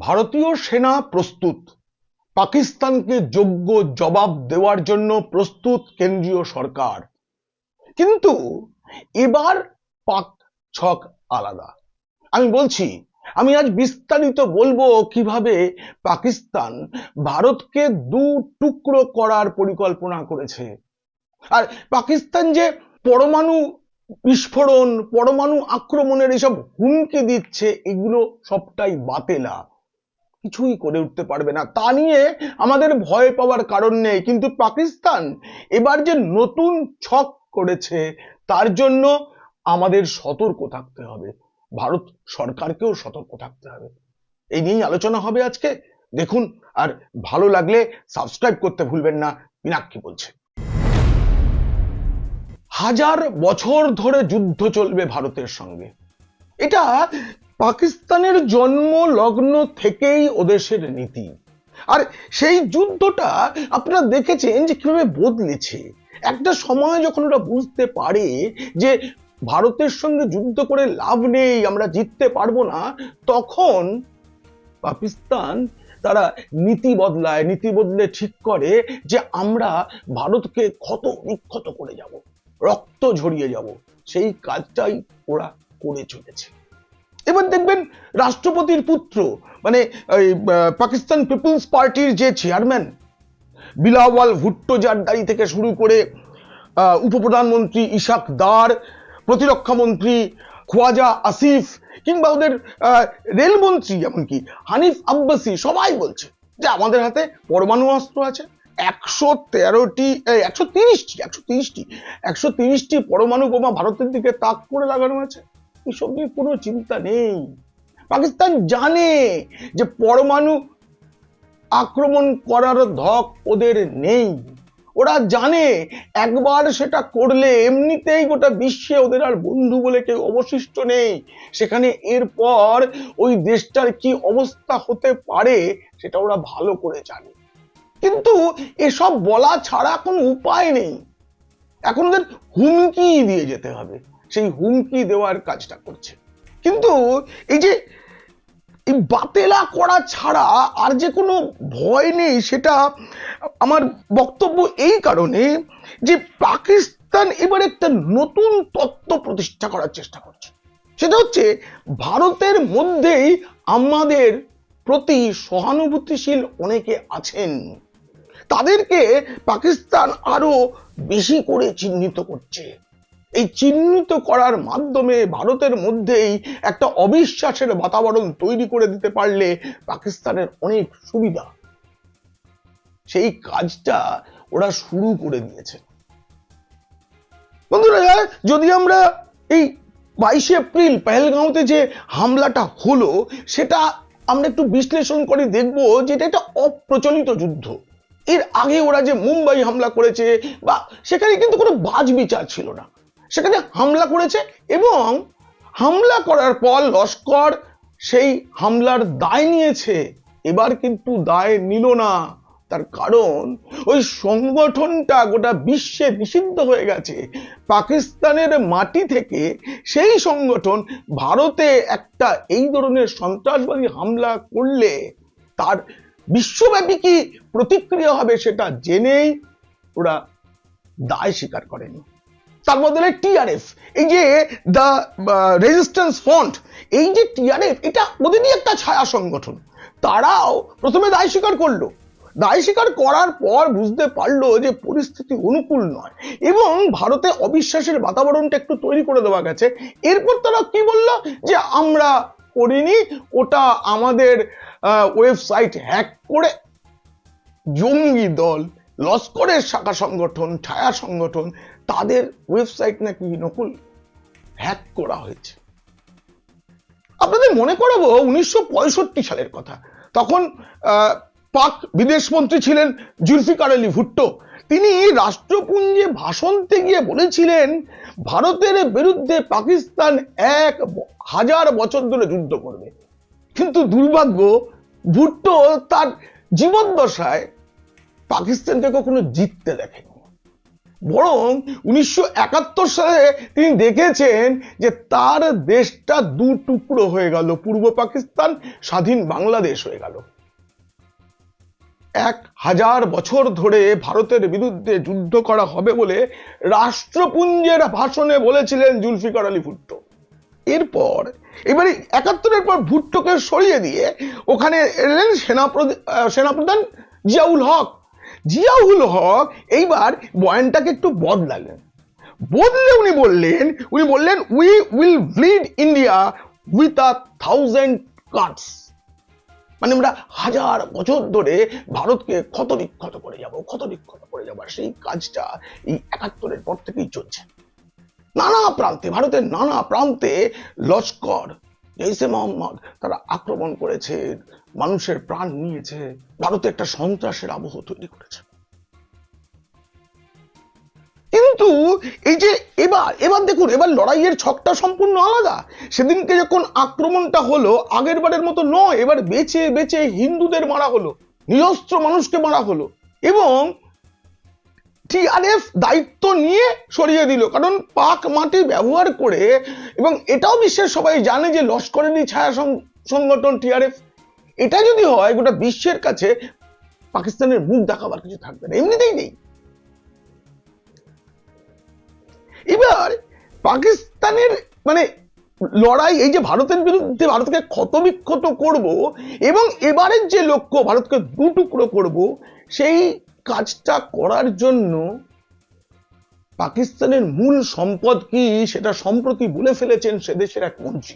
ভারতীয় সেনা প্রস্তুত। পাকিস্তানকে যোগ্য জবাব দেওয়ার জন্য প্রস্তুত কেন্দ্রীয় সরকার। কিন্তু এবার পাক ছক আলাদা। আমি বলছি, আমি আজ বিস্তারিত বলব কীভাবে পাকিস্তান ভারতকে দু টুকরো করার পরিকল্পনা করেছে। আর পাকিস্তান যে পরমাণু বিস্ফোরণ, পরমাণু আক্রমণের এসব হুমকি দিচ্ছে, এগুলো সবটাই বাতেলা কিছুই করে উঠতে পারবে না। তা নিয়ে আমাদের ভয় পাওয়ার কারণ নেই। কিন্তু পাকিস্তান এবার যে নতুন ছক করেছে, তার জন্য আমাদের সতর্ক থাকতে হবে। ভারত সরকারকেও সতর্ক থাকতে হবে। এই নিয়েই আলোচনা হবে আজকে। দেখুন, আর ভালো লাগলে সাবস্ক্রাইব করতে ভুলবেন না, মিনাক্ষী বলছে। হাজার বছর ধরে যুদ্ধ চলবে ভারতের সঙ্গে। এটা পাকিস্তানের জন্ম লগ্ন থেকেই ওদেশের নীতি। আর সেই যুদ্ধটা আপনারা দেখেছেন যে কীভাবে বদলেছে। একটা সময় যখন ওরা বুঝতে পারে যে ভারতের সঙ্গে যুদ্ধ করে লাভ নেই, আমরা জিততে পারব না, তখন পাকিস্তান তারা নীতি বদলায়, নীতি বদলে ঠিক করে যে আমরা ভারতকে ক্ষত বিক্ষত করে যাব, রক্ত ঝরিয়ে যাব। সেই কাজটাই ওরা করে চলেছে। এবার দেখবেন রাষ্ট্রপতির পুত্র মানে পাকিস্তান পিপলস পার্টির যে চেয়ারম্যান, বিলাওয়াল ভুট্টো জারদারি থেকে শুরু করে উপপ্রধানমন্ত্রী ইশাক দার, প্রতিরক্ষা মন্ত্রী খোয়াজা আসিফ, কিংবা ওদের রেলমন্ত্রী এমনকি হানিফ আব্বাসি সবাই বলছে যে আমাদের হাতে পরমাণু অস্ত্র আছে। একশো তেরোটি একশো তিরিশটি একশো তিরিশটি একশো তিরিশটি পরমাণু বোমা ভারতের দিকে তাক করে লাগানো আছে। এসব নিয়ে কোনো চিন্তা নেই। পাকিস্তান জানে যে পরমাণু আক্রমণ করার ধক ওদের নেই। ওরা জানে একবার সেটা করলে এমনিতেই গোটা বিশ্বে ওদের আর বন্ধু বলে কেউ অবশিষ্ট নেই। সেখানে এরপর ওই দেশটার কি অবস্থা হতে পারে সেটা ওরা ভালো করে জানে। কিন্তু এসব বলা ছাড়া কোনো উপায় নেই। এখন ওদের হুমকি দিয়ে যেতে হবে। সেই হুমকি দেওয়ার কাজটা করছে। কিন্তু এই যে, এই বাতেলা করা ছাড়া আর যে কোনো ভয় নেই, সেটা আমার বক্তব্য এই কারণে যে পাকিস্তান এবার একটা নতুন তত্ত্ব প্রতিষ্ঠা করার চেষ্টা করছে। সেটা হচ্ছে, ভারতের মধ্যেই আমাদের প্রতি সহানুভূতিশীল অনেকে আছেন। তাদেরকে পাকিস্তান আরও বেশি করে চিহ্নিত করছে। এই চিহ্নিত করার মাধ্যমে ভারতের মধ্যেই একটা অবিশ্বাসের বাতাবরণ তৈরি করে দিতে পারলে পাকিস্তানের অনেক সুবিধা। সেই কাজটা ওরা শুরু করে দিয়েছে। বন্ধুরা, যদি আমরা এই বাইশে এপ্রিল পেহেলগাঁওতে যে হামলাটা হলো, সেটা আমরা একটু বিশ্লেষণ করে দেখব যে এটা একটা অপ্রচলিত যুদ্ধ। এর আগে ওরা যে মুম্বাই হামলা করেছে, বা সেখানে কিন্তু কোনো বাজ বিচার ছিল না। সেখানে হামলা করেছে এবং হামলা করার পর লস্কর সেই হামলার দায় নিয়েছে। এবার কিন্তু দায় নিল না। তার কারণ ওই সংগঠনটা গোটা বিশ্বে নিষিদ্ধ হয়ে গেছে। পাকিস্তানের মাটি থেকে সেই সংগঠন ভারতে একটা এই ধরনের সন্ত্রাসবাদী হামলা করলে তার বিশ্বব্যাপী কি প্রতিক্রিয়া হবে সেটা জেনেই ওরা দায় স্বীকার করেনি। তার বদলে টিআরএফ এই যে দ্য রেজিস্ট্যান্স ফ্রন্ট এই যে টিআরএফ এটা ওদেরই একটা ছায়া সংগঠন। তারাও প্রথমে দায় স্বীকার করল। দায় স্বীকার করার পর বুঝতে পারল যে পরিস্থিতি অনুকূল নয় এবং ভারতে অবিশ্বাসের বাতাবরণটা একটু তৈরি করে দেওয়া গেছে। এরপর তারা কি বলল? যে আমরা করিনি, ওটা আমাদের ওয়েবসাইট হ্যাক করে জঙ্গি দল, লস্করের শাখা সংগঠন, ছায়া সংগঠন তাদের ওয়েবসাইট নাকি নকুল হ্যাক করা হয়েছে। আপনাদের মনে করাবো, উনিশশো পঁয়ষট্টি সালের কথা। তখন পাক বিদেশমন্ত্রী ছিলেন জুলফিকার আলী ভুট্টো। তিনি রাষ্ট্রপুঞ্জে ভাষণতে গিয়ে বলেছিলেন, ভারতের বিরুদ্ধে পাকিস্তান এক হাজার বছর ধরে যুদ্ধ করবে। কিন্তু দুর্ভাগ্য, ভুট্টো তার জীবদ্দশায় পাকিস্তানকে কখনো জিততে দেখেনি। বরং উনিশশো একাত্তর সালে তিনি দেখেছেন যে তার দেশটা দু টুকরো হয়ে গেল। পূর্ব পাকিস্তান, স্বাধীন বাংলাদেশ হয়ে গেল। এক হাজার বছর ধরে ভারতের বিরুদ্ধে যুদ্ধ করা হবে বলে রাষ্ট্রপুঞ্জের ভাষণে বলেছিলেন জুলফিকার আলী ভুট্টো। এরপর, এবারে একাত্তরের পর ভুট্টোকে সরিয়ে দিয়ে ওখানে এলেন সেনাপ্রধান সেনাপ্রধান জিয়াউল হক। জিয়াউল হক এইবার বয়ানটাকে একটু বদলালেন। বদলে উনি বললেন উনি বললেন we will bleed India with a thousand cuts মানে আমরা হাজার বছর ধরে ভারতকে ক্ষত বিক্ষত করে যাব, ক্ষত বিক্ষত করে যাবার সেই কাজটা এই একাত্তরের পর থেকেই চলছে। নানা প্রান্তে, ভারতের নানা প্রান্তে লস্কর জৈসে মোহাম্মদ তারা আক্রমণ করেছে মানুষের প্রাণ নিয়েছে ভারতে একটা সন্ত্রাসের আবহ তৈরি করেছে। কিন্তু এই যে এবার এবার দেখুন, এবার লড়াইয়ের ছকটা সম্পূর্ণ আলাদা। সেদিনকে যখন আক্রমণটা হলো, আগের বারের মতো নয়, এবার বেঁচে বেঁচে হিন্দুদের মারা হলো, নিরস্ত্র মানুষকে মারা হলো এবং টিআরএফ দায়িত্ব নিয়ে সরিয়ে দিল, কারণ পাক মাটি ব্যবহার করে, এবং এটাও বিশ্বের সবাই জানে যে লস্করেরই ছায়া সংগঠন টিআরএফ এটা যদি হয়, গোটা বিশ্বের কাছে পাকিস্তানের মুখ দেখাবার কিছু থাকবে না, এমনিতেই নেই। এবার পাকিস্তানের মানে লড়াই, এই যে ভারতের বিরুদ্ধে ভারতকে ক্ষতবিক্ষত করব এবং এবারের যে লক্ষ্য ভারতকে দু টুকরো করব, সেই কাজটা করার জন্য পাকিস্তানের মূল সম্পদ কি, সেটা সম্প্রতি বলে ফেলেছেন সে দেশের এক মন্ত্রী।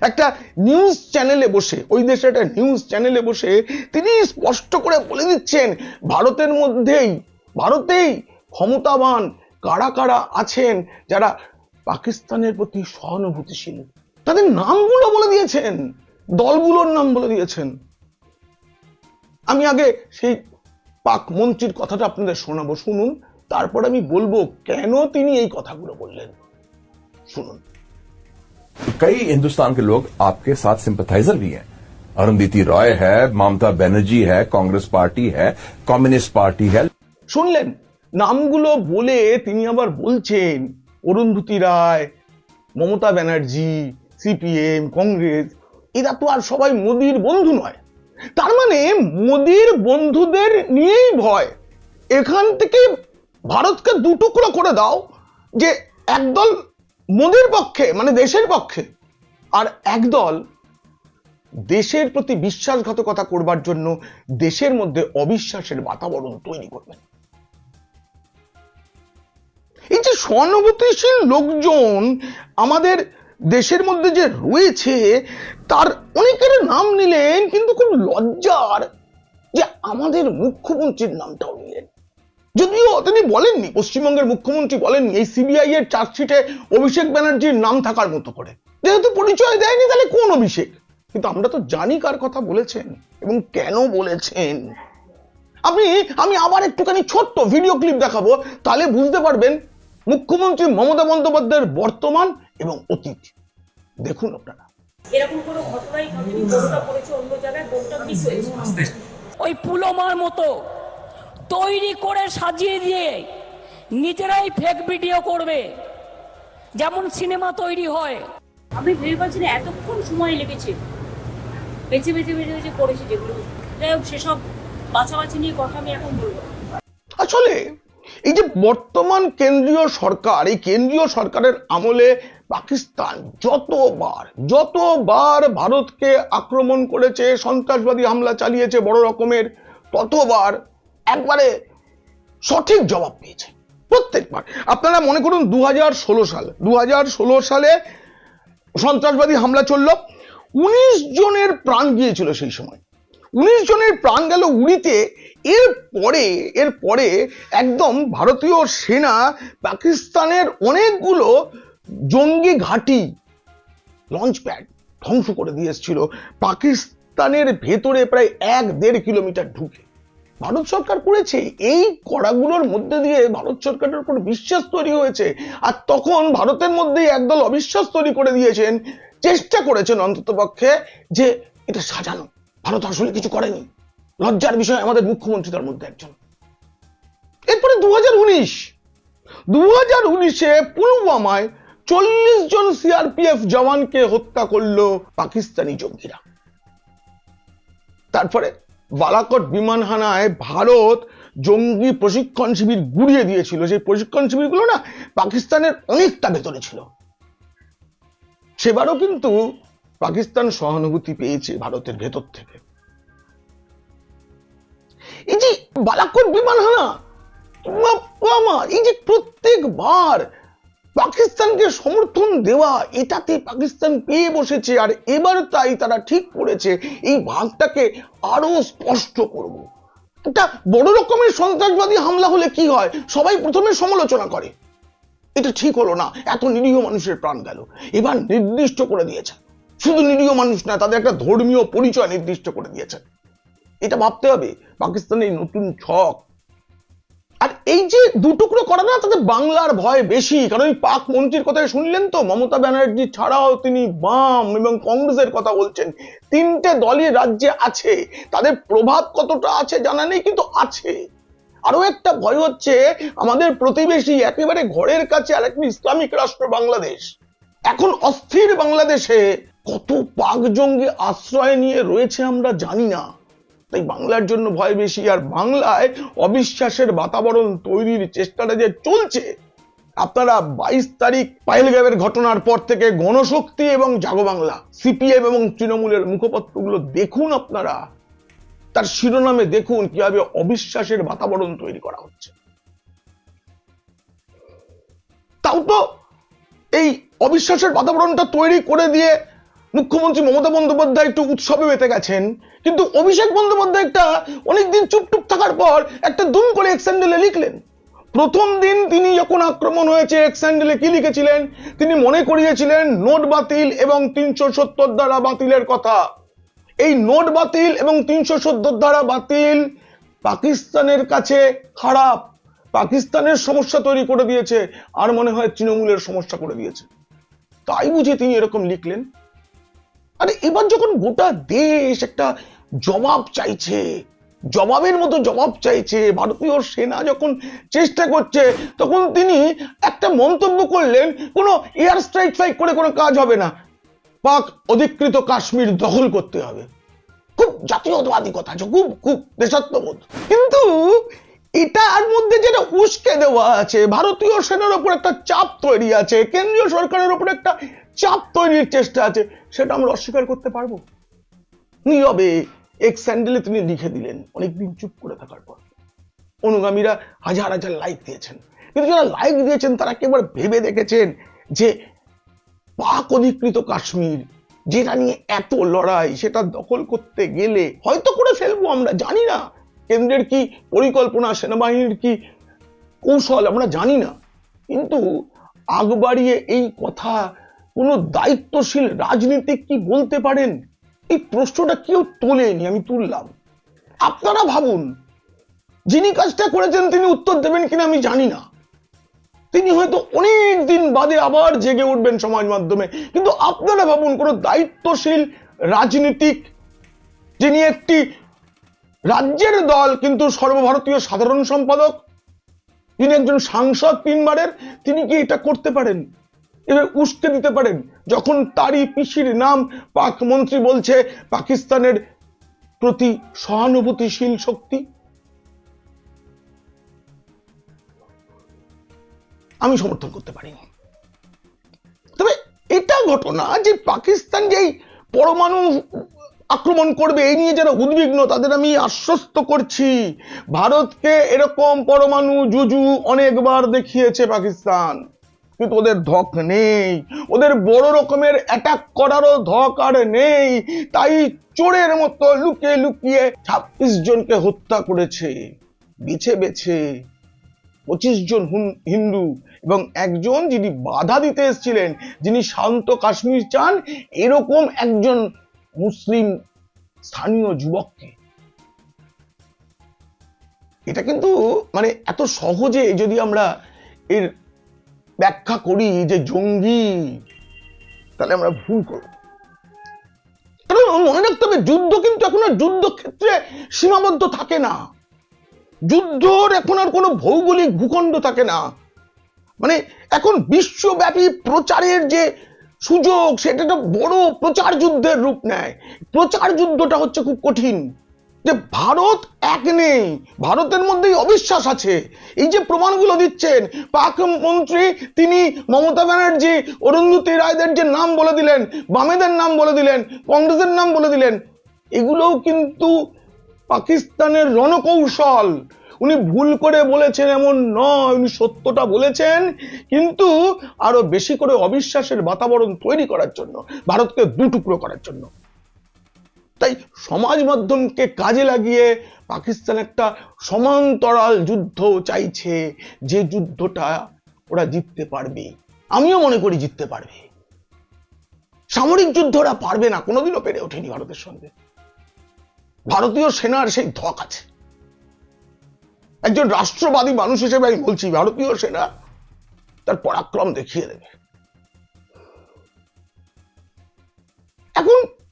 একটা নিউজ চ্যানেলে বসে, ওই দেশে একটা নিউজ চ্যানেলে বসে তিনি স্পষ্ট করে বলে দিচ্ছেন, ভারতের মধ্যেই, ভারতেই ক্ষমতাবান কারা কারা আছেন যারা পাকিস্তানের প্রতি সহানুভূতিশীল। তাদের নামগুলো বলে দিয়েছেন, দলগুলোর নাম বলে দিয়েছেন। আমি আগে সেই পাক মন্ত্রীর কথাটা আপনাদের শোনাবো, শুনুন, তারপর আমি বলব কেন তিনি এই কথাগুলো বললেন। শুনুন। कई हिंदुस्तान के लोग आपके साथ सिंपथाइजर भी हैं अरुंधति रॉय है ममता बनर्जी है कांग्रेस पार्टी है कम्युनिस्ट पार्टी है শুনলেন নামগুলো বলে তিনি আবার বলছেন অরুন্ধতী রায় মমতা ব্যানার্জি সিপিএম কংগ্রেস এরা তো আর সবাই মোদির বন্ধু নয় তার মানে মোদির বন্ধুদের নিয়েই ভয় এখান থেকে ভারতকে দুটুকরো করে দাও যে একদল মোদির পক্ষে মানে দেশের পক্ষে। আর একদল দেশের প্রতি বিশ্বাসঘাতকতা করবার জন্য দেশের মধ্যে অবিশ্বাসের বাতাবরণ তৈরি করবেন। এই যে সহানুভূতিশীল লোকজন আমাদের দেশের মধ্যে যে রয়েছে, তার অনেকের নাম নিলেন, কিন্তু খুব লজ্জার যে আমাদের মুখ্যমন্ত্রীর নামটাও নিলেন। যদিও তিনি বলেননি পশ্চিমবঙ্গের মুখ্যমন্ত্রী বলেননি এই সিবিআই এর চার্জশিটে অভিষেক ব্যানার্জির নাম থাকার মতো করে। যেহেতু পরিচয় দেয়নি তাহলে কোন অভিষেক? কিন্তু আমরা তো জানি কার কথা বলেছেন এবং কেন বলেছেন। আপনি আমি আবার একটুখানি ছোট্ট ভিডিও ক্লিপ দেখাবো তাহলে বুঝতে পারবেন মুখ্যমন্ত্রী মমতা বন্দ্যোপাধ্যায়ের বর্তমান এবং অতীত। দেখুন আপনারা। এরকম কোনো ঘটনাই ঘটেনি পড়েছে অন্য জায়গায় বোনটা মিস হয়েছে। ওই পুলোমার মতো তৈরি করে সাজিয়ে দিয়ে নিজেরাই ফেক ভিডিও করবে। যেমন সিনেমা তৈরি হয়। আমি ভেবে পাচ্ছি না এতক্ষণ সময় লেগেছে বেছে বেছে বেছে বেছে করেছে যেগুলো। যাই হোক সেসব বাছাবাছি নিয়ে কথা আমি এখন বলব। আসলে এই যে বর্তমান কেন্দ্রীয় সরকার এই কেন্দ্রীয় সরকারের আমলে পাকিস্তান যতবার যতবার ভারতকে আক্রমণ করেছে সন্ত্রাসবাদী হামলা চালিয়েছে বড় রকমের ততবার একবারে সঠিক জবাব পেয়েছে, প্রত্যেকবার। আপনারা মনে করুন দু হাজার ষোলো সাল দু হাজার ষোলো সালে সন্ত্রাসবাদী হামলা চলল, উনিশ জনের প্রাণ গিয়েছিল সেই সময়। উনিশ জনের প্রাণ গেল উড়িতে এর পরে এর পরে একদম ভারতীয় সেনা, পাকিস্তানের অনেকগুলো জঙ্গি ঘাঁটি লঞ্চ প্যাড ধ্বংস করে দিয়ে এসেছিল। পাকিস্তানের ভেতরে প্রায় এক দেড় কিলোমিটার ঢুকে। ভারত সরকার করেছে, এই কড়াগুলোর মধ্যে দিয়ে ভারত সরকারের উপর বিশ্বাস তৈরি হয়েছে। আর তখন ভারতের মধ্যেই একদল অবিশ্বাস তৈরি করে দিয়েছেন, চেষ্টা করেছেন অন্তত পক্ষে যে এটা সাজানো। ভারত আসলে কিছু করেনি। লজ্জার বিষয় আমাদের মুখ্যমন্ত্রী তার মধ্যে একজন। এরপরে দু হাজার উনিশ। দু হাজার উনিশে পুলওয়ামায় চল্লিশ জন সিআরপিএফ জওয়ানকে হত্যা করল পাকিস্তানি জঙ্গিরা। তারপরে বালাকট বিমান হানায় ভারত জঙ্গি প্রশিক্ষণ শিবির গুড়িয়ে দিয়েছিল। সেই প্রশিক্ষণ শিবিরগুলো না পাকিস্তানের অনেকটা ভেতরে ছিল। সেবারও কিন্তু পাকিস্তান সহানুভূতি পেয়েছে ভারতের ভেতর থেকে। এই যে বালাকোট বিমান হানা এই যে প্রত্যেকবার পাকিস্তানকে সমর্থন দেওয়া, এটাতে পাকিস্তান পেয়ে বসেছে আর এবার তাই তারা ঠিক করেছে। এই ভাগটাকে আরও স্পষ্ট করব। একটা বড় রকমের সন্ত্রাসবাদী হামলা হলে কি হয়? সবাই প্রথমে সমালোচনা করে। এটা ঠিক হলো না। এত নিরীহ মানুষের প্রাণ গেল। এবার নির্দিষ্ট করে দিয়েছে। শুধু নিরীহ মানুষ না, তাদের একটা ধর্মীয় পরিচয় নির্দিষ্ট করে দিয়েছে। এটা ভাবতে হবে, পাকিস্তানের নতুন ছক আর এই যে দুটুকরো করা না, তাতে বাংলার ভয় বেশি, কারণ এই পাক মন্ত্রীর কথা শুনলেন তো? মমতা ব্যানার্জি ছাড়াও তিনি বাম এবং কংগ্রেসের কথা বলছেন। তিনটে দলই রাজ্যে আছে। তাদের প্রভাব কতটা আছে জানা নেই, কিন্তু আছে। আরও একটা ভয় হচ্ছে, আমাদের প্রতিবেশী একেবারে ঘরের কাছে আরেকটি ইসলামিক রাষ্ট্র বাংলাদেশ। এখন অস্থির বাংলাদেশে কত পাক জঙ্গি আশ্রয় নিয়ে রয়েছে আমরা জানি না। তাই বাংলার জন্য ভয় বেশি। আর বাংলায় অবিশ্বাসের বাতাবরণ তৈরির চেষ্টাটা যে চলছে, আপনারা বাইশ তারিখ পাইলগামের ঘটনার পর থেকে গণশক্তি এবং জাগো বাংলা, সিপিএম এবং তৃণমূলের মুখপত্রগুলো দেখুন আপনারা। তার শিরোনামে দেখুন কীভাবে অবিশ্বাসের বাতাবরণ তৈরি করা হচ্ছে। তাও তো এই অবিশ্বাসের বাতাবরণটা তৈরি করে দিয়ে মুখ্যমন্ত্রী মমতা বন্দ্যোপাধ্যায় একটু উৎসবে মেতে গেছেন, কিন্তু অভিষেক বন্দ্যোপাধ্যায় একটা অনেকদিন চুপটুপ থাকার পর একটা দুম করে এক্সেন্ডেলে লিখলেন। প্রথম দিন তিনি যখন আক্রমণ হয়েছে এক্সেন্ডেলে কি লিখেছিলেন? তিনি মনে করিয়েছিলেন নোট বাতিল এবং তিনশো সত্তর দ্বারা বাতিলের কথা। এই নোট বাতিল এবং তিনশো সত্তর দ্বারা বাতিল পাকিস্তানের কাছে খারাপ। পাকিস্তানের সমস্যা তৈরি করে দিয়েছে, আর মনে হয় তৃণমূলের সমস্যা করে দিয়েছে। তাই বুঝে তিনি এরকম লিখলেন? আরে এবার যখন গোটা দেশ একটা জবাব চাইছে, জবাবের মতো জবাব চাইছে, ভারতীয় সেনা যখন চেষ্টা করছে, তখন তিনি একটা মন্তব্য করলেন, কোনো এয়ার স্ট্রাইক ফ্রাইক করে কোনো কাজ হবে না। পাক অধিকৃত কাশ্মীর দখল করতে হবে। খুব জাতীয়তাবাদী কথা আছে খুব খুব দেশাত্মবোধ। কিন্তু এটার মধ্যে যেটা উস্কে দেওয়া আছে, ভারতীয় সেনার উপর একটা চাপ তৈরি আছে, কেন্দ্রীয় সরকারের উপর একটা চাপ তৈরির চেষ্টা আছে সেটা আমরা অস্বীকার করতে পারব। নীরবে এক স্যান্ডেলে তিনি লিখে দিলেন, অনেকদিন চুপ করে থাকার পর। অনুগামীরা হাজার হাজার লাইক দিয়েছেন। কিন্তু যারা লাইক দিয়েছেন, তারা কেবল ভেবে দেখেছেন যে পাক অধিকৃত কাশ্মীর, যেটা নিয়ে এত লড়াই, সেটা দখল করতে গেলে হয়তো করে ফেলব আমরা, জানি না। কেন্দ্রের কি পরিকল্পনা, সেনাবাহিনীর কি কৌশল, আমরা জানি না। কিন্তু আগ বাড়িয়ে এই কথা কোনো দায়িত্বশীল রাজনীতিক কি বলতে পারেন? এই প্রশ্নটা কেউ তোলেনি, আমি তুললাম। আপনারা ভাবুন, যিনি কাজটা করেছেন তিনি উত্তর দেবেন কিনা আমি জানি না। তিনি হয়তো অনেক দিন বাদে আবার জেগে উঠবেন সমাজ মাধ্যমে। কিন্তু আপনারা ভাবুন, কোন দায়িত্বশীল রাজনীতিক যিনি একটি রাজ্যের দল, কিন্তু সর্বভারতীয় সাধারণ সম্পাদক তিনি একজন সাংসদ তিনবারের, তিনি কি এটা করতে পারেন? এবার উস্কে দিতে পারেন। যখন তারই পিসির নাম পাক মন্ত্রী বলছে, পাকিস্তানের প্রতি সহানুভূতিশীল শক্তি? আমি সমর্থন করতে পারিনি। তবে এটা ঘটনা যে পাকিস্তান যেই পরমাণু আক্রমণ করবে, এই নিয়ে যারা উদ্বিগ্ন, তাদের আমি আশ্বস্ত করছি। ভারতকে এরকম পরমাণু জুজু অনেকবার দেখিয়েছে পাকিস্তান। কিন্তু ওদের ধক নেই। ওদের বড় রকমের অ্যাটাক করারও ধক আর নেই। তাই চোরের মতো লুকিয়ে লুকিয়ে ছাব্বিশ জনকে হত্যা করেছে। বেছে বেছে পঁচিশ জন হুন- হিন্দু এবং একজন যিনি বাধা দিতে এসেছিলেন, যিনি শান্ত কাশ্মীর চান, এরকম একজন মুসলিম স্থানীয় যুবককে। এটা কিন্তু মানে এত সহজে যদি আমরা এর ব্যাখ্যা করি যে জঙ্গি, তাহলে আমরা ভুল করব। কারণ মনে রাখতে হবে, যুদ্ধ কিন্তু এখন আর যুদ্ধক্ষেত্রে সীমাবদ্ধ থাকে না। যুদ্ধর এখন আর কোনো ভৌগোলিক ভূখণ্ড থাকে না। মানে এখন বিশ্বব্যাপী প্রচারের যে সুযোগ, সেটা একটা বড় প্রচার যুদ্ধের রূপ নেয়। প্রচার যুদ্ধটা হচ্ছে খুব কঠিন। যে ভারত এক নেই। ভারতের মধ্যেই অবিশ্বাস আছে। এই যে প্রমাণগুলো দিচ্ছেন, পাক মন্ত্রী তিনি মমতা ব্যানার্জি অরুন্ধতী রায়দের যে নাম বলে দিলেন, বামেদের নাম বলে দিলেন, কংগ্রেসের নাম বলে দিলেন, এগুলোও কিন্তু পাকিস্তানের রণকৌশল। উনি ভুল করে বলেছেন এমন নয়, উনি সত্যটা বলেছেন, কিন্তু আরও বেশি করে অবিশ্বাসের বাতাবরণ তৈরি করার জন্য, ভারতকে দুটুকরো করার জন্য। তাই সমাজ মাধ্যমকে কাজে লাগিয়ে পাকিস্তান একটা সমান্তরাল যুদ্ধ চাইছে, যে যুদ্ধটা ওরা জিততে পারবে। আমিও মনে করি জিততে পারবে। সামরিক যুদ্ধ ওরা পারবে না, কোনোদিনও পেরে ওঠেনি ভারতের সঙ্গে। ভারতীয় সেনার সেই ধক আছে একজন রাষ্ট্রবাদী মানুষ হিসেবে আমি বলছি, ভারতীয় সেনা তার পরাক্রম দেখিয়ে দেবে।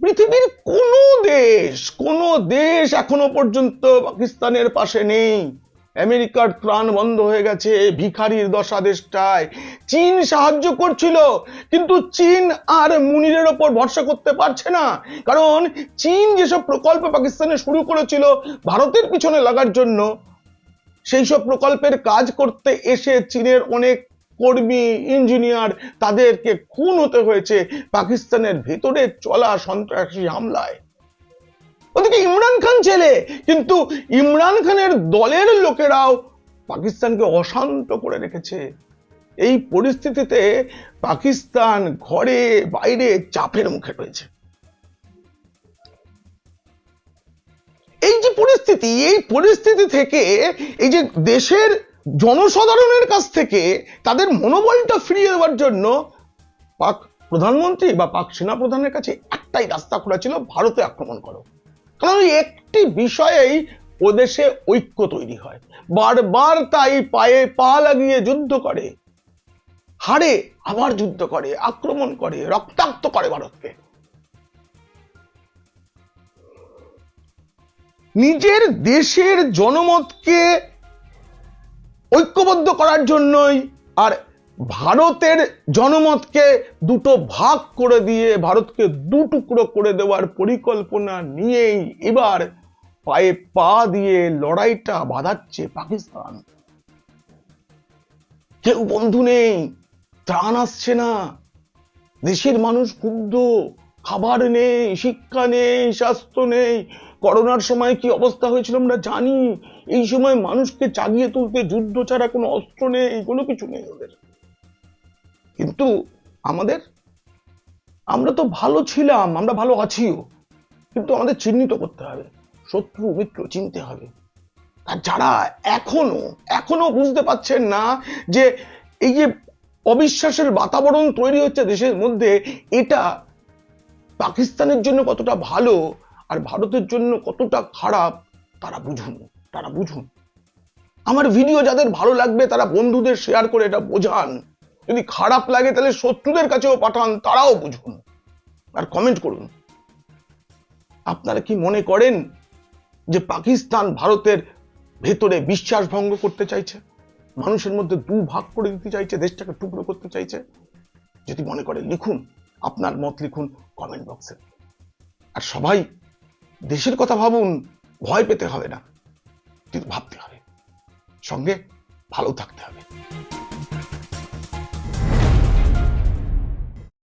পৃথিবীর কোন দেশ কোন দেশ এখনও পর্যন্ত পাকিস্তানের পাশে নেই। আমেরিকার ত্রাণ বন্ধ হয়ে গেছে, ভিখারির দশা দেশটায়। চীন সাহায্য করছিল, কিন্তু চীন আর মুনিরের ওপর ভরসা করতে পারছে না। কারণ চীন যেসব প্রকল্প পাকিস্তানে শুরু করেছিল ভারতের পিছনে লাগার জন্য সেই সব প্রকল্পের কাজ করতে এসে চীনের অনেক কর্মী ইঞ্জিনিয়ার তাদেরকে খুন হতে হয়েছে পাকিস্তানের ভেতরে চলা সন্ত্রাসী হামলায়। ওদিকে ইমরান খান ছেলে, কিন্তু ইমরান খানের দলের লোকেরাও পাকিস্তানকে অশান্ত করে রেখেছে। এই পরিস্থিতিতে পাকিস্তান ঘরে বাইরে চাপের মুখে রয়েছে। এই যে পরিস্থিতি, এই পরিস্থিতি থেকে এই যে দেশের জনসাধারণের কাছ থেকে তাদের মনোবলটা ফিরিয়ে দেওয়ার জন্য পাক প্রধানমন্ত্রী বা পাক সেনা প্রধানের কাছে একটাই রাস্তা খোলা ছিল, ভারতে আক্রমণ করো। কারণ একটি বিষয়েই ও দেশে ঐক্য তৈরি হয়। বারবার তাই পায়ে পা লাগিয়ে যুদ্ধ করে, হারে আবার যুদ্ধ করে, আক্রমণ করে, রক্তাক্ত করে ভারতকে। নিজের দেশের জনমতকে ঐক্যবদ্ধ করার জন্যই আর ভারতের জনমতকে দুটো ভাগ করে দিয়ে ভারতকে দু টুকরো করে দেওয়ার পরিকল্পনা নিয়েই এবার পায়ে পা দিয়ে লড়াইটা বাঁধাচ্ছে পাকিস্তান। কেউ বন্ধু নেই, ত্রাণ আসছে না, দেশের মানুষ ক্ষুব্ধ। খাবার নেই, শিক্ষা নেই, স্বাস্থ্য নেই। করোনার সময় কি অবস্থা হয়েছিল আমরা জানি। এই সময় মানুষকে চাগিয়ে তুলতে যুদ্ধ ছাড়া কোনো অস্ত্র নেই, কোনো কিছু নেই ওদের। কিন্তু আমাদের, আমরা তো ভালো ছিলাম, আমরা ভালো আছিও। কিন্তু আমাদের চিহ্নিত করতে হবে। শত্রু, মিত্র চিনতে হবে। আর যারা এখনও এখনও বুঝতে পারছেন না যে এই যে অবিশ্বাসের বাতাবরণ তৈরি হচ্ছে দেশের মধ্যে, এটা পাকিস্তানের জন্য কতটা ভালো আর ভারতের জন্য কতটা খারাপ, তারা বুঝুন তারা বুঝুন। আমার ভিডিও যাদের ভালো লাগবে, তারা বন্ধুদের শেয়ার করে এটা বোঝান। যদি খারাপ লাগে, তাহলে শত্রুদের কাছেও পাঠান, তারাও বুঝুন। আর কমেন্ট করুন। আপনারা কি মনে করেন যে পাকিস্তান ভারতের ভেতরে বিশ্বাস ভঙ্গ করতে চাইছে? মানুষের মধ্যে দু ভাগ করে দিতে চাইছে, দেশটাকে টুকরো করতে চাইছে? যদি মনে করেন লিখুন। আপনার মত লিখুন কমেন্ট বক্সে আর সবাই দেশের কথা ভাবুন, ভয় পেতে হবে না, কিন্তু ভাবতে হবে। সঙ্গে ভালো থাকতে হবে।